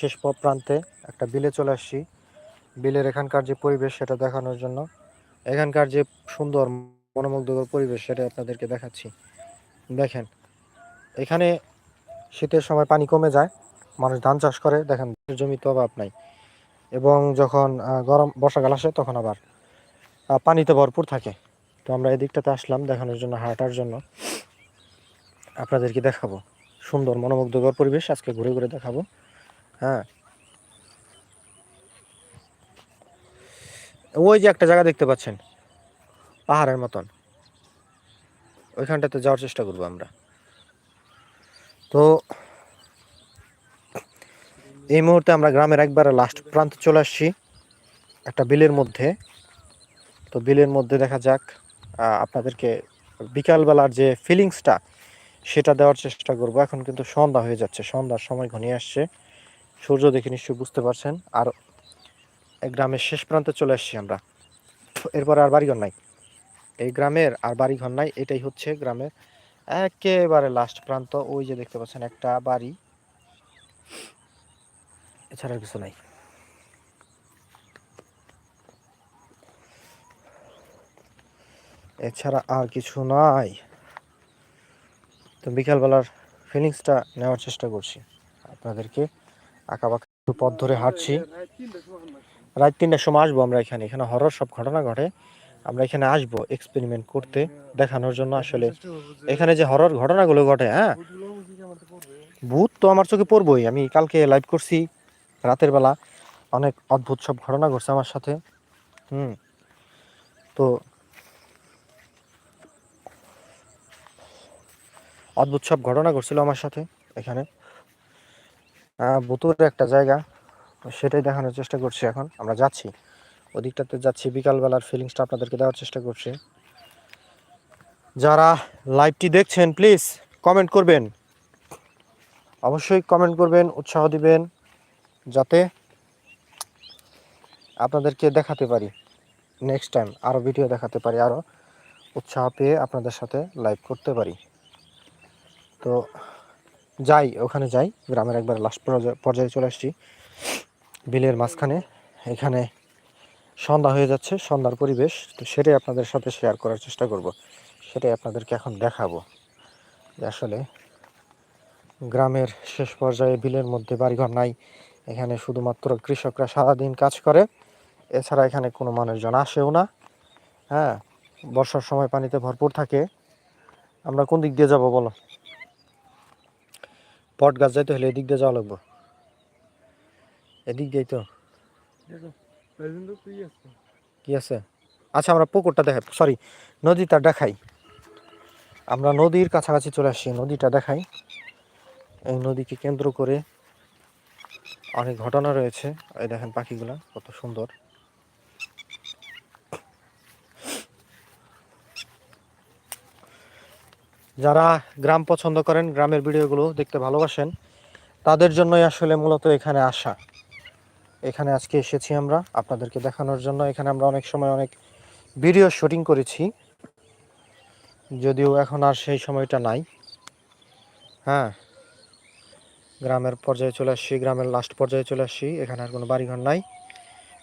শেষ প্রান্তে একটা বিলে চলে আসছি। বিলের এখানকার যে পরিবেশ সেটা দেখানোর জন্য। এখানকার যে সুন্দর, মনোমুগ্ধকর পরিবেশ সেটা আপনাদেরকে দেখাচ্ছি। দেখেন, এখানে শীতের সময় পানি কমে যায়, মানুষ ধান চাষ করে, দেখেন জমিতে অভাব নাই। এবং যখন গরম, বর্ষাকাল আসে তখন আবার পানিতে ভরপুর থাকে। তো আমরা এদিকটাতে আসলাম দেখানোর জন্য, হাঁটার জন্য। আপনাদেরকে দেখাবো। সুন্দর, মনোমুগ্ধকর পরিবেশ আজকে ঘুরে ঘুরে দেখাবো। হ্যাঁ। ওই যে একটা জায়গা দেখতে পাচ্ছেন, পাহাড়ের মতন। ওইখানটাতে যাওয়ার চেষ্টা করব আমরা। তো এই মুহূর্তে আমরা গ্রামের একবারে লাস্ট প্রান্ত চলে আসছি, একটা বিলের মধ্যে। তো বিলের মধ্যে দেখা যাক আপনাদেরকে বিকালবেলার যে ফিলিংসটা সেটা দেওয়ার চেষ্টা করব। এখন কিন্তু সন্ধ্যা হয়ে যাচ্ছে, সন্ধ্যার সময় ঘনিয়ে আসছে। সূর্য দেখে নিশ্চয়ই বুঝতে পারছেন। আর গ্রামের শেষ প্রান্তে চলে আসছি আমরা। এরপর আর বাড়িঘর নাই। এই গ্রামের আর বাড়িঘর নাই, এটাই হচ্ছে গ্রামের একেবারে লাস্ট প্রান্ত। ওই যে দেখতে পাচ্ছেন একটা বাড়ি। এছাড়া কিছু নাই। এছাড়া আর কিছু নাই। তো বিকালবেলার ফিলিংসটা নেওয়ার চেষ্টা করছি। আপনাদেরকে আঁকা বাঁকা একটু পথ ধরে হাঁটছি। রাত তিনটার সময় আসব আমরা এখানে। এখানে হরর সব ঘটনা ঘটে। আমরা এখানে আসব এক্সপেরিমেন্ট করতে, দেখানোর জন্য আসলে। এখানে যে হরর ঘটনাগুলো ঘটে হ্যাঁ? ভূত তো আমার চোখে পড়বই। আমি কালকে লাইভ করছি রাতের বেলা। অনেক অদ্ভুত সব ঘটনা ঘটছে আমার সাথে। হুম। তো অদ্ভুত সব ঘটনা ঘটছিল আমার সাথে এখানে। ভূতুর একটা জায়গা। সেটাই দেখানোর চেষ্টা করছি এখন। আমরা যাচ্ছি। ওদিকটাতে যাচ্ছি, বিকালবেলার ফিলিংসটা আপনাদেরকে দেওয়ার চেষ্টা করছি। যারা লাইভটি দেখছেন প্লিজ কমেন্ট করবেন। অবশ্যই কমেন্ট করবেন, উৎসাহ দিবেন, যাতে আপনাদেরকে দেখাতে পারি। নেক্সট টাইম আরও ভিডিও দেখাতে পারি আরও উৎসাহ পেয়ে আপনাদের সাথে লাইভ করতে পারি। তো যাই, ওখানে যাই। গ্রামের একবার লাস্ট পর্যায়ে চলে আসছি। বিলের মাঝখানে। এখানে সন্ধ্যা হয়ে যাচ্ছে, সন্ধ্যার পরিবেশ। তো সেটাই আপনাদের সাথে শেয়ার করার চেষ্টা করব। সেটাই আপনাদেরকে এখন দেখাবো। যে আসলে গ্রামের শেষ পর্যায়ে বিলের মধ্যে বাড়িঘর নাই। এখানে শুধুমাত্র কৃষকরা সারাদিন কাজ করে। এছাড়া এখানে কোনো মানুষজন আসেও না। হ্যাঁ বর্ষার সময় পানিতে ভরপুর থাকে। আমরা কোন দিক দিয়ে যাব বলো? পট গাছ যাইতে হলে এদিক দিয়ে যাওয়া লাগবো। এদিক দিয়েই তো। কি আছে? আচ্ছা আমরা পুকুরটা দেখাই। সরি নদীটা দেখাই। আমরা নদীর কাছাকাছি চলে আসি নদীটা দেখাই। এই নদীকে কেন্দ্র করে অনেক ঘটনা রয়েছে। এই দেখেন পাখিগুলা কত সুন্দর। যারা গ্রাম পছন্দ করেন, গ্রামের ভিডিওগুলো দেখতে ভালোবাসেন, তাদের জন্যই আসলে মূলত এখানে আসা। এখানে আজকে এসেছি আমরা আপনাদেরকে দেখানোর জন্য। এখানে আমরা অনেক সময় অনেক ভিডিও শুটিং করেছি। যদিও এখন আর সেই সময়টা নাই। হ্যাঁ গ্রামের পর্যায়ে চলে আসছি, গ্রামের লাস্ট পর্যায়ে চলে আসছি। এখানে আর কোনো বাড়িঘর নাই।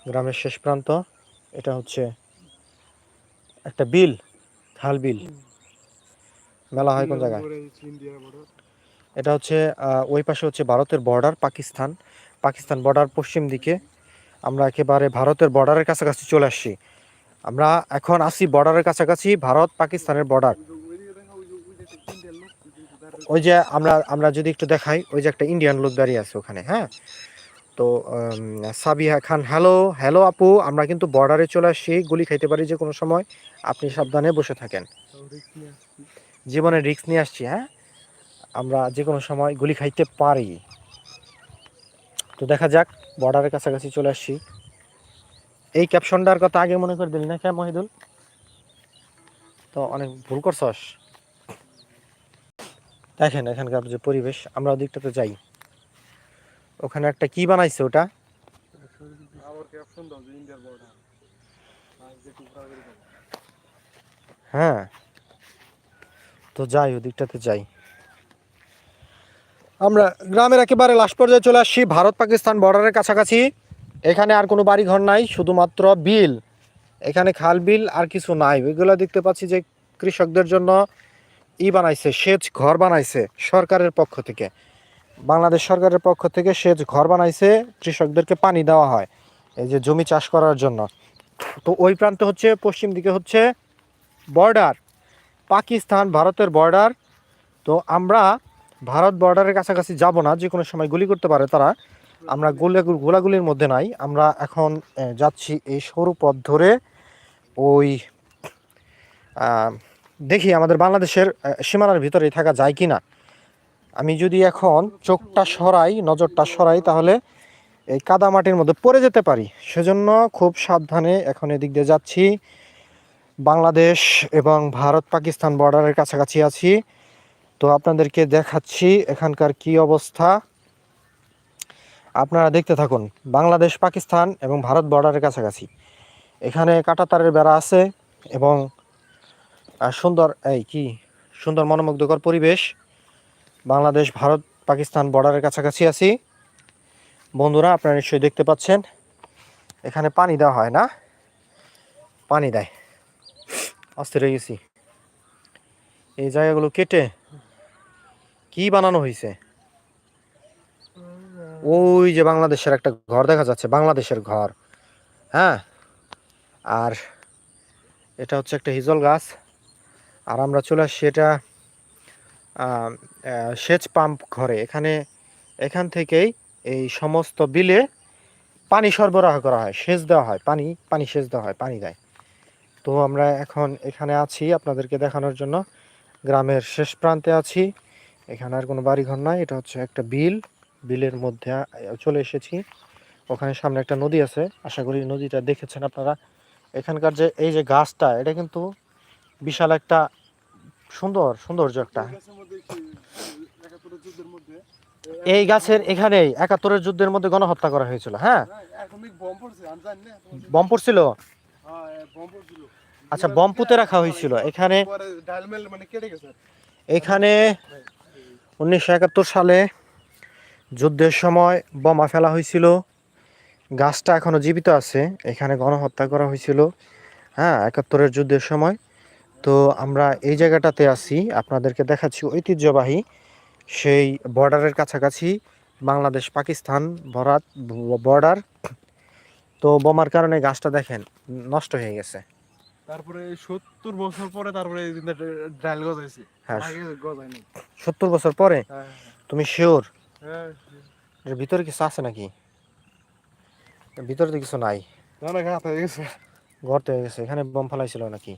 গ্রামের শেষ প্রান্ত, এটা হচ্ছে একটা বিল, খাল বিল। মেলা হয় কোন জায়গায়? এটা হচ্ছে ওই পাশে হচ্ছে ভারতের বর্ডার পাকিস্তান। পাকিস্তান বর্ডার পশ্চিম দিকে। আমরা একেবারে ভারতের বর্ডারের কাছাকাছি চলে আসছি। আমরা এখন আসি বর্ডারের কাছাকাছি ভারত পাকিস্তানের বর্ডার ওই যে আমরা আমরা যদি একটু দেখাই ওই যে একটা ইন্ডিয়ান লোক দাঁড়িয়ে আছে ওখানে হ্যাঁ? তো সাবিহা খান হ্যালো হ্যালো আপু আমরা কিন্তু বর্ডারে চলে আসছি গুলি খাইতে পারি যে কোনো সময়। আপনি সাবধানে বসে থাকেন। জীবনে রিস্ক নিয়ে আসছি হ্যাঁ? আমরা যে কোনো সময় গুলি খাইতে পারি। তো দেখা যাক, বর্ডারের কাছাকাছি চলে আসছি। এই ক্যাপশনটার কথা আগে মনে করে দিলি না কে মহিদুল? তো অনেক ভুল করছস। দেখেন এখানকার যে পরিবেশ, আমরা ওদিকটাতে যাই। ওখানে একটা কি বানাইছে ওটা? হ্যাঁ। তো যাই, ওদিকটাতে যাই। আমরা গ্রামের একেবারে লাস্ট পর্যায়ে চলে আসছি, ভারত পাকিস্তান বর্ডারের কাছাকাছি। এখানে আর কোনো বাড়িঘর নাই, শুধুমাত্র বিল। এখানে খাল বিল আর কিছু নাই। ওইগুলো দেখতে পাচ্ছি যে কৃষকদের জন্য ই বানাইছে, সেচ ঘর বানাইছে সরকারের পক্ষ থেকে। বাংলাদেশ সরকারের পক্ষ থেকে সেচ ঘর বানাইছে, কৃষকদেরকে পানি দেওয়া হয়, এই যে জমি চাষ করার জন্য। তো ওই প্রান্তে হচ্ছে, পশ্চিম দিকে হচ্ছে বর্ডার। পাকিস্তান, ভারতের বর্ডার তো আমরা ভারত বর্ডারের কাছাকাছি যাব না, যে কোনো সময় গুলি করতে পারে তারা। আমরা গোলা, গোলাগুলির মধ্যে নাই। আমরা এখন যাচ্ছি এই সরু পথ ধরে। ওই দেখি আমাদের বাংলাদেশের সীমানার ভিতরেই থাকা যায় কি না আমি যদি এখন চোখটা সরাই, নজরটা সরাই, তাহলে এই কাদা মাটির মধ্যে পড়ে যেতে পারি। সেজন্য খুব সাবধানে এখন এদিক দিয়ে যাচ্ছি। বাংলাদেশ এবং ভারত পাকিস্তান বর্ডারের কাছাকাছি আছি। তো আপনাদেরকে দেখাচ্ছি এখানকার কি অবস্থা। আপনারা দেখতে থাকুন, বাংলাদেশ, পাকিস্তান এবং ভারত বর্ডারের কাছাকাছি। এখানে কাঁটাতারের বেড়া আছে এবং সুন্দর, এই কি, সুন্দর মনোমুগ্ধকর পরিবেশ। বাংলাদেশ, ভারত, পাকিস্তান বর্ডারের কাছাকাছি আছি। বন্ধুরা, আপনারা নিশ্চয়ই দেখতে পাচ্ছেন, এখানে পানি দেওয়া হয় না। পানি দেয়। অস্থির হয়ে গেছি। এই জায়গাগুলো কেটে কি বানানো হয়েছে ওই যে বাংলাদেশের একটা ঘর দেখা যাচ্ছে, বাংলাদেশের ঘর। হ্যাঁ? আর এটা হচ্ছে একটা হিজল গাছ। আর আমরা চলে আসছি এটা সেচ পাম্প ঘরে। এখানে, এখান থেকেই এই সমস্ত বিলে পানি সরবরাহ করা হয়, সেচ দেওয়া হয়, পানি পানি সেচ দেওয়া হয়, পানি দেয়। তো আমরা এখন এখানে আছি আপনাদেরকে দেখানোর জন্য। গ্রামের শেষ প্রান্তে আছি। এখানে আর কোনো বাড়িঘর নাই এটা হচ্ছে একটা বিল। বিলের মধ্যে চলে এসেছি। ওখানে সামনে একটা নদী আছে আশা করি নদীটা দেখেছেন আপনারা। এখানকার যে এই যে গাছটা এটা কিন্তু বিশাল একটা সুন্দর সৌন্দর্য একটা। এই গাছের এখানেই একাত্তরের যুদ্ধের মধ্যে গণহত্যা করা হয়েছিল হ্যাঁ বম পড়ছিল। আচ্ছা বম পুঁতে রাখা হয়েছিল। এখানে এখানে উনিশশো একাত্তর সালে যুদ্ধের সময় বোমা ফেলা হয়েছিল। গাছটা এখনও জীবিত আছে। এখানে গণহত্যা করা হয়েছিল। হ্যাঁ একাত্তরের যুদ্ধের সময়। তো আমরা এই জায়গাটাতে আছি। আপনাদেরকে দেখাচ্ছি ঐতিহ্যবাহী সেই বর্ডারের কাছাকাছি বাংলাদেশ পাকিস্তান ভরাত বর্ডার। তো বোমার কারণে গাছটা দেখেন নষ্ট হয়ে গেছে। তারপরে সত্তর বছর পরে তারপরে ডাল গজাইছে। হ্যাঁ। সত্তর বছর পরে? হ্যাঁ তুমি শিওর হ্যাঁ ভিতরে কিছু আছে নাকি? ভিতরে তো কিছু নাই। হয়ে গর্ত হয়ে গেছে। এখানে বোম ফেলাইছিল নাকি?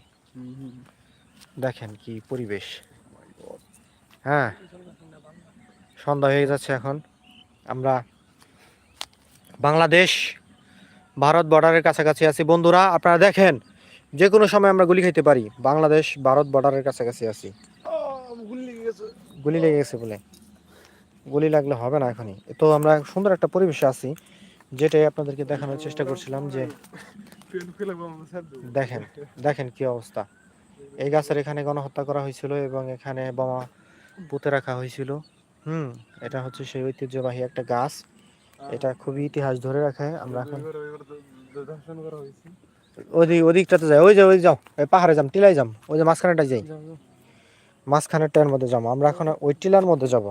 দেখেন কি পরিবেশ। হ্যাঁ। সন্ধ্যা হয়ে যাচ্ছে এখন। আমরা বাংলাদেশ ভারত বর্ডারের কাছাকাছি আছি। বন্ধুরা আপনারা দেখেন যে কোনো সময় আমরা গুলি খাইতে পারি। বাংলাদেশ, ভারত বর্ডারের কাছাকাছি আছি। গুলি লেগে গেছে বলে। গুলি লাগলে হবে না এখনই। তো আমরা সুন্দর একটা পরিবেশে আছি, যেটাই আপনাদেরকে দেখানোর চেষ্টা করছিলাম যে দেখেন দেখেন কি অবস্থা। এই গাছের এখানে গণহত্যা করা হয়েছিল এবং এখানে বোমা পুঁতে রাখা হয়েছিল। হুম, এটা হচ্ছে সেই ঐতিহ্যবাহী একটা গাছ। এটা খুবই ইতিহাস ধরে রাখে। আমরা এখন ওদিক ওদিকটাতে যাই। ওই যে ওই যাও। ওই পাহাড়ে যাম টিলাই যাম। ওই যে মাঝখানেটা যাই। মাঝখানেরটার মধ্যে যাব আমরা এখন ওই টিলার মধ্যে যাব।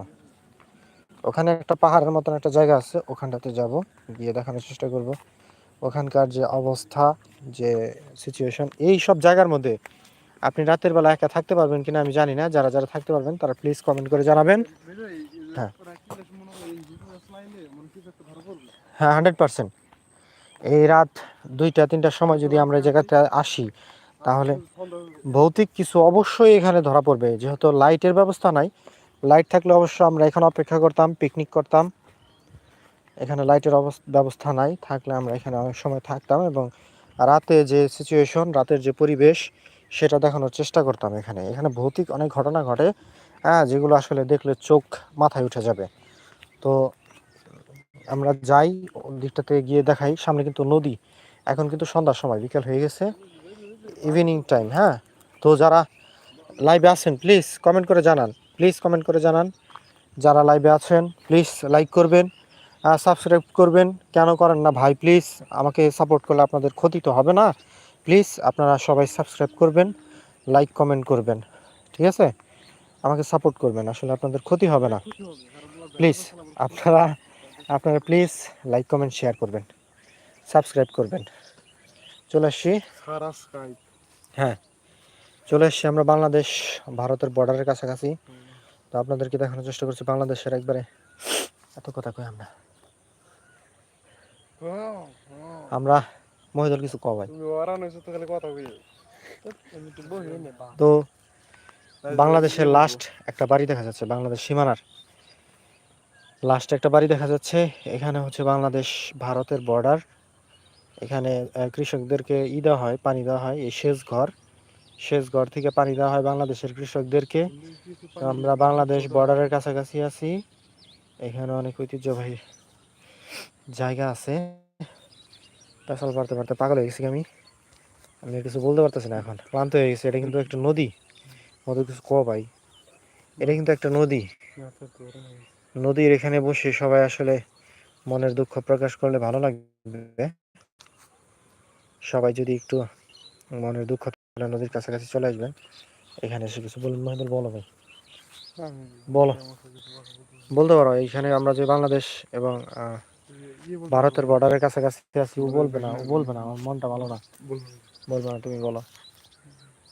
ওখানে একটা পাহাড়ের মতন একটা জায়গা আছে ওখানটাতে যাব। গিয়ে দেখানোর চেষ্টা করব। ওখানকার যে অবস্থা যে সিচুয়েশন এই সব জায়গার মধ্যে আপনি রাতের বেলা একা থাকতে পারবেন কিনা আমি জানি না। যারা যারা থাকতে পারবেন তারা প্লিজ কমেন্ট করে জানাবেন। হ্যাঁ। হ্যাঁ হান্ড্রেড পার্সেন্ট এই রাত দুইটা, তিনটার সময় যদি আমরা জায়গাতে আসি, তাহলে ভৌতিক কিছু অবশ্যই এখানে ধরা পড়বে। যেহেতু লাইটের ব্যবস্থা নাই, লাইট থাকলে অবশ্য আমরা এখানে অপেক্ষা করতাম পিকনিক করতাম। এখানে লাইটের ব্যবস্থা নাই, থাকলে আমরা এখানে অনেক সময় থাকতাম এবং রাতে যে সিচুয়েশন রাতের যে পরিবেশ, সেটা দেখানোর চেষ্টা করতাম এখানে। এখানে ভৌতিক অনেক ঘটনা ঘটে হ্যাঁ যেগুলো আসলে দেখলে চোখ মাথায় উঠে যাবে। তো আমরা যাই দিকটাতে গিয়ে দেখাই, সামনে কিন্তু নদী। এখন কিন্তু সন্ধ্যার সময়, বিকেল হয়ে গেছে। ইভিনিং টাইম হ্যাঁ? তো যারা লাইভে আছেন প্লিজ কমেন্ট করে জানান। প্লিজ কমেন্ট করে জানান। যারা লাইভে আছেন প্লিজ লাইক করবেন সাবস্ক্রাইব করবেন। কেন করেন না ভাই প্লিজ আমাকে সাপোর্ট করলে আপনাদের ক্ষতি তো হবে না। প্লিজ আপনারা সবাই সাবস্ক্রাইব করবেন লাইক কমেন্ট করবেন। ঠিক আছে? আমাকে সাপোর্ট করবেন, আসলে আপনাদের ক্ষতি হবে না। প্লিজ আপনারা আপনারা প্লিজ লাইক কমেন্ট শেয়ার করবেন। সাবস্ক্রাইব করবেন। চলে আসছি হ্যাঁ। চলে এসছি আমরা বাংলাদেশ ভারতের বর্ডারের কাছাকাছি। তো আপনাদেরকে দেখানোর চেষ্টা করছি বাংলাদেশের একবারে। এত কথা কই আমরা? আমরা মহিদুল কিছু কবাই তো বাংলাদেশের লাস্ট একটা বাড়ি দেখা যাচ্ছে বাংলাদেশ সীমানার। লাস্ট একটা বাড়ি দেখা যাচ্ছে। এখানে হচ্ছে বাংলাদেশ, ভারতের বর্ডার এখানে কৃষকদেরকে ই দেওয়া হয়, পানি দেওয়া হয়, এই সেচ ঘর। সেচ ঘর থেকে পানি দেওয়া হয় বাংলাদেশের কৃষকদেরকে। আমরা বাংলাদেশ বর্ডারের কাছাকাছি আছি। এখানে অনেক ঐতিহ্যবাহী জায়গা আছে। পেছাল পারতে পারতে পাগল হয়ে গেছি আমি। আমি কিছু বলতে পারতেছি না এখন। ক্লান্ত হয়ে গেছি। এটা কিন্তু একটা নদী। নদী কিছু ক ভাই। এটা কিন্তু একটা নদী। নদীর এখানে বসে সবাই আসলে মনের দুঃখ প্রকাশ করলে ভালো লাগবে। সবাই যদি একটু মনের দুঃখ নদীর কাছাকাছি চলে আসবেন। এখানে এসে কিছু বলুন মহিদুল বলো ভাই। বলো। বলতে পারো, এইখানে আমরা যে বাংলাদেশ এবং ভারতের বর্ডারের কাছাকাছি আছি, ও বলবে না, ও বলবে না, আমার মনটা ভালো না। বলবে না, তুমি বলো।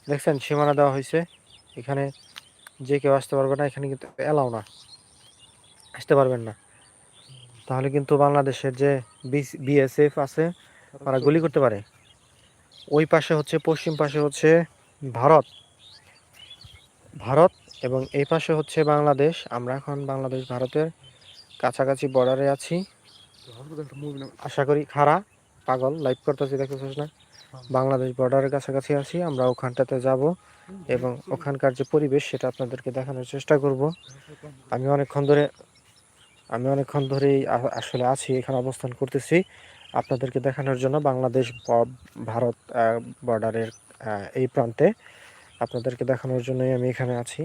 দেখছেন, সীমানা দেওয়া হয়েছে। এখানে যে কেউ আসতে পারবে না, এখানে কিন্তু এলাও না। আসতে পারবেন না। তাহলে কিন্তু বাংলাদেশের যে বিএসএফ আছে, তারা গুলি করতে পারে। ওই পাশে হচ্ছে, পশ্চিম পাশে হচ্ছে ভারত। ভারত এবং এই পাশে হচ্ছে বাংলাদেশ। আমরা এখন বাংলাদেশ, ভারতের কাছাকাছি বর্ডারে আছি। আশা করি খারা পাগল লাইভ করতেছি দেখতেছিস না? বাংলাদেশ বর্ডারের কাছাকাছি আছি, আমরা ওখানটাতে যাব এবং ওখানকার যে পরিবেশ, সেটা আপনাদেরকে দেখানোর চেষ্টা করব। আমি অনেকক্ষণ ধরে আমি অনেকক্ষণ ধরেই আসলে আছি, এখানে অবস্থান করতেছি। আপনাদেরকে দেখানোর জন্য বাংলাদেশ ভারত বর্ডারের এই প্রান্তে। আপনাদেরকে দেখানোর জন্যই আমি এখানে আছি।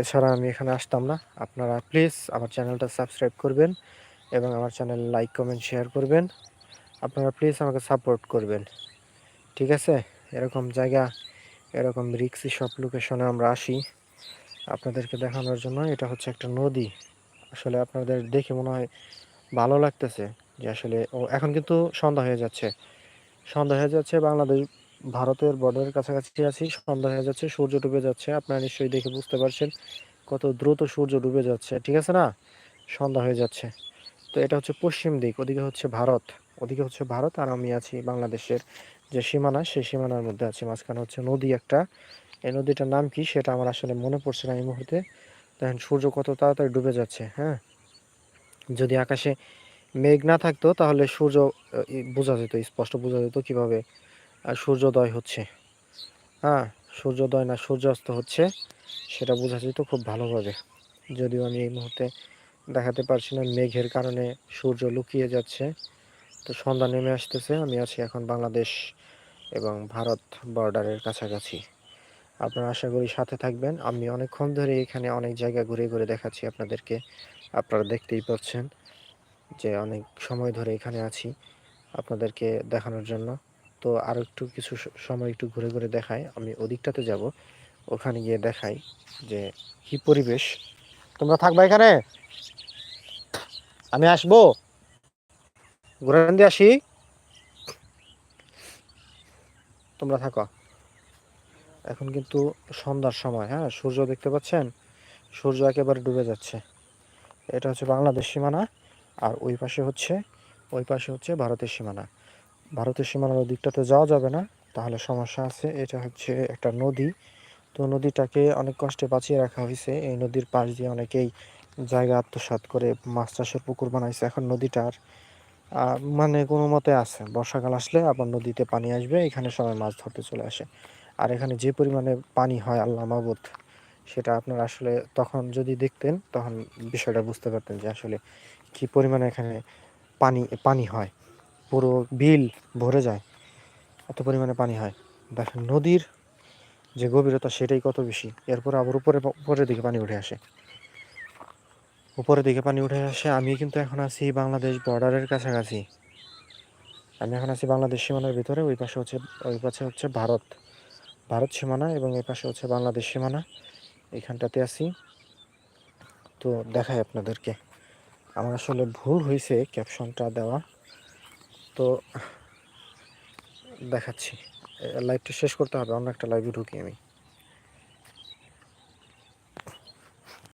এছাড়া আমি এখানে আসতাম না। আপনারা প্লিজ আমার চ্যানেলটা সাবস্ক্রাইব করবেন এবং আমার চ্যানেল লাইক কমেন্ট শেয়ার করবেন। আপনারা প্লিজ আমাকে সাপোর্ট করবেন। ঠিক আছে? এরকম জায়গা, এরকম রিক্সি সব লোকেশনে আমরা আসি। আপনাদেরকে দেখানোর জন্য এটা হচ্ছে একটা নদী। আসলে আপনাদের দেখে মনে হয় ভালো লাগতেছে যে আসলে ও এখন কিন্তু সন্ধ্যা হয়ে যাচ্ছে। সন্ধ্যা হয়ে যাচ্ছে, বাংলাদেশ, ভারতের বর্ডারের কাছাকাছি আছি, সন্ধ্যা হয়ে যাচ্ছে, সূর্য ডুবে যাচ্ছে। আপনারা নিশ্চয়ই দেখে বুঝতে পারছেন কত দ্রুত সূর্য ডুবে যাচ্ছে, ঠিক আছে না? সন্ধ্যা হয়ে যাচ্ছে। তো এটা হচ্ছে পশ্চিম দিক, ওদিকে হচ্ছে ভারত, ওদিকে হচ্ছে ভারত আর আমি আছি বাংলাদেশের যে সীমানা, সেই সীমানার মধ্যে আছি। মাঝখানে হচ্ছে নদী একটা। এই নদীটার নাম কি সেটা আমার আসলে মনে পড়ছে না এই মুহূর্তে। দেখেন সূর্য কত তাড়াতাড়ি ডুবে যাচ্ছে হ্যাঁ? যদি আকাশে মেঘ না থাকতো, তাহলে সূর্য বোঝা যেত, স্পষ্ট বোঝা যেত কীভাবে সূর্যোদয় হচ্ছে। হ্যাঁ সূর্যোদয় না সূর্যাস্ত হচ্ছে, সেটা বোঝা যেত খুব ভালোভাবে। যদিও আমি এই মুহূর্তে দেখাতে পারছি না মেঘের কারণে সূর্য লুকিয়ে যাচ্ছে। তো সন্ধ্যা নেমে আসতেছে, আমি আছি এখন বাংলাদেশ এবং ভারত বর্ডারের কাছাকাছি। আপনারা আশা করি সাথে থাকবেন। আমি অনেকক্ষণ ধরে এখানে অনেক জায়গা ঘুরে ঘুরে দেখাচ্ছি আপনাদেরকে। আপনারা দেখতেই পাচ্ছেন যে অনেক সময় ধরে এখানে আছি আপনাদেরকে দেখানোর জন্য। তো আরও একটু কিছু সময় একটু ঘুরে ঘুরে দেখাই। আমি ওদিকটাতে যাব। ওখানে গিয়ে দেখাই যে কি পরিবেশ। তোমরা থাকবা এখানে? আমি আসব। ঘুরে দিয়ে আসি। তোমরা থাকো। এখন কিন্তু সন্ধ্যার সময় হ্যাঁ? সূর্য দেখতে পাচ্ছেন? সূর্য একেবারে ডুবে যাচ্ছে। এটা হচ্ছে বাংলাদেশ সীমানা, আর ওই পাশে হচ্ছে, ওই পাশে হচ্ছে ভারতের সীমানা। ভারতের সীমানার দিকটাতে যাওয়া যাবে না, তাহলে সমস্যা আছে। এটা হচ্ছে একটা নদী। তো নদীটাকে অনেক কষ্টে বাঁচিয়ে রাখা হয়েছে। এই নদীর পাশ দিয়ে অনেকেই জায়গা আত্মসাৎ করে মাছ চাষের পুকুর বানাইছে। এখন নদীটার মানে কোনো মতে আছে। বর্ষাকাল আসলে আবার নদীতে পানি আসবে, এখানে সবাই মাছ ধরতে চলে আসে। আর এখানে যে পরিমাণে পানি হয় আল্লাহ মাবুদ, সেটা আপনার আসলে তখন যদি দেখতেন, তখন বিষয়টা বুঝতে পারতেন যে আসলে কি পরিমাণে এখানে পানি পানি হয়। পুরো বিল ভরে যায়, এত পরিমাণে পানি হয়। দেখেন নদীর যে গভীরতা, সেটাই কত বেশি। এরপর আবার উপরে, উপরের দিকে পানি উঠে আসে। উপরের দিকে পানি উঠে আসে, আমি কিন্তু এখন আছি বাংলাদেশ বর্ডারের কাছাকাছি। আমি এখন আছি বাংলাদেশ সীমানার ভিতরে, ওই পাশে হচ্ছে, ওই পাশে হচ্ছে ভারত। ভারত সীমানা এবং এই পাশে হচ্ছে বাংলাদেশ সীমানা। এখানটাতে আছি। তো দেখাই আপনাদেরকে। আমার আসলে ভুল হয়েছে ক্যাপশনটা দেওয়া। তো দেখাচ্ছি। লাইভটা শেষ করতে হবে, অন্য একটা লাইভে ঢুকি আমি।